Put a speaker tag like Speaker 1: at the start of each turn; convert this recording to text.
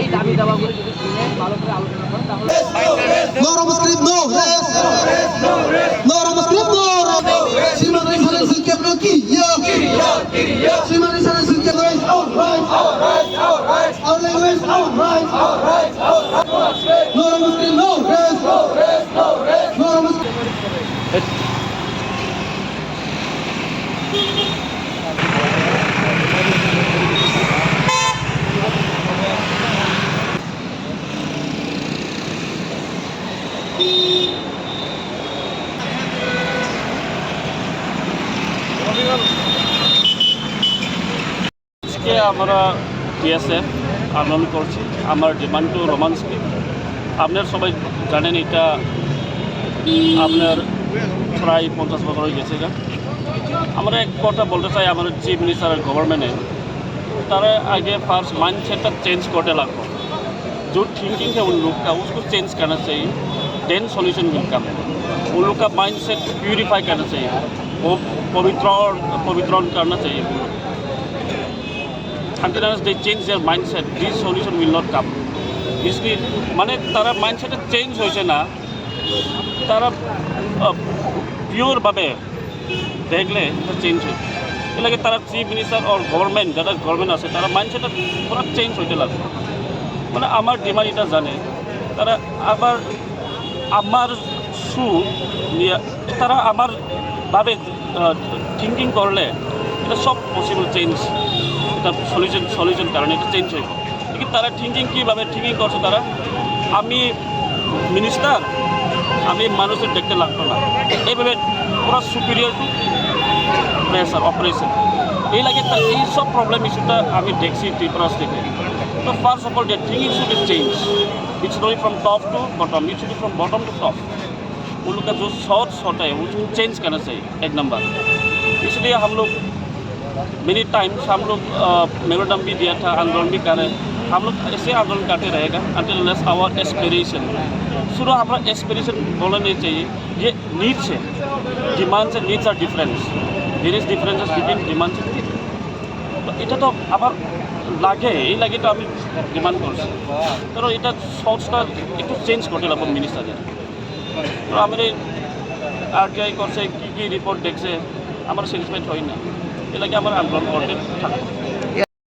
Speaker 1: এই দাবি দাবাগুলো যদি শুনে ভালো করে আলোচনা করেন তাহলে
Speaker 2: No Roma script, no rest. No Roma script,
Speaker 3: আজকে আমরা টিএসএফ আন্দোলন করছি আমার ডিমান্ড টু রোমান্সকে আপনার সবাই জানেন এটা আপনার প্রায় পঞ্চাশ বছর হয়ে গেছে গা আমরা এক কথা বলতে চাই আমাদের চিফ মিনিস্টার আর গভর্নমেন্টে তারা आगे फर्स्ट माइंड सेट चेंज करने लगो जो थिंकिंग है उन लोग का उसको चेंज करना चाहिए देन सॉल्यूशन विल कम उन लोग का माइंड सेट प्यूरिफाई करना चाहिए वो पवित्र पवित्रण करना चाहिए until unless change change their mindset, this solution will not ইসলি মানে তারা মাইন্ডসেটে চেঞ্জ হয়েছে না। তারা পিওরভাবে দেখলে চেঞ্জ হয়েছে। এলাকে তারা চিফ মিনিস্টার অর গভর্নমেন্ট যারা গভর্নমেন্ট আছে তারা মাইন্ডসেটে পুরো চেঞ্জ হইতে লাগবে মানে আমার ডিমান্ড এটা জানে। তারা আবার আমার সু তারা আমার ভাবে থিঙ্কিং করলে এটা সব পসিবল চেঞ্জ এটা সলিউশন সলিউশন কারণে এটা চেঞ্জ হইব কিন্তু তারা থিঙ্কিং কীভাবে থিঙ্কিং করছে তারা আমি মিনিস্টার আমি মানুষের দেখতে লাগতো না এইভাবে পুরো সুপিরিয়র টু প্রেসার অপারেশন এই লাগে তা এই সব প্রবলেম ইস্যুটা আমি দেখছি ত্রিপুরা থেকে তো first of all the thinking should is change it's not from top to bottom it should from bottom to top उन लोग का जो शॉर्ट शॉर्ट है उसको चेंज करना चाहिए एक नंबर इसलिए हम लोग मेनी टाइम्स हम लोग मेमोरेंडम भी दिया था आंदोलन भी कर रहे हम लोग ऐसे आंदोलन करते रहेगा अंटिल लेस आवर एस्पिरेशन शुरू हमारा एस्पिरेशन बोलना नहीं चाहिए ये नीड्स है demands and needs are difference there is differences between demands and needs তো এটা তো আবার লাগে এই লাগে তো আমি ডিমান্ড করছি কারণ এটা সোর্সটা একটু চেঞ্জ করতে লাগবে মিনিস্টারের তো আমার এই আরটিআই করছে কী কী রিপোর্ট দেখছে আমার স্যাটিসফাইড হয় না এ লাগে আমার আন্দোলন করতে থাকবে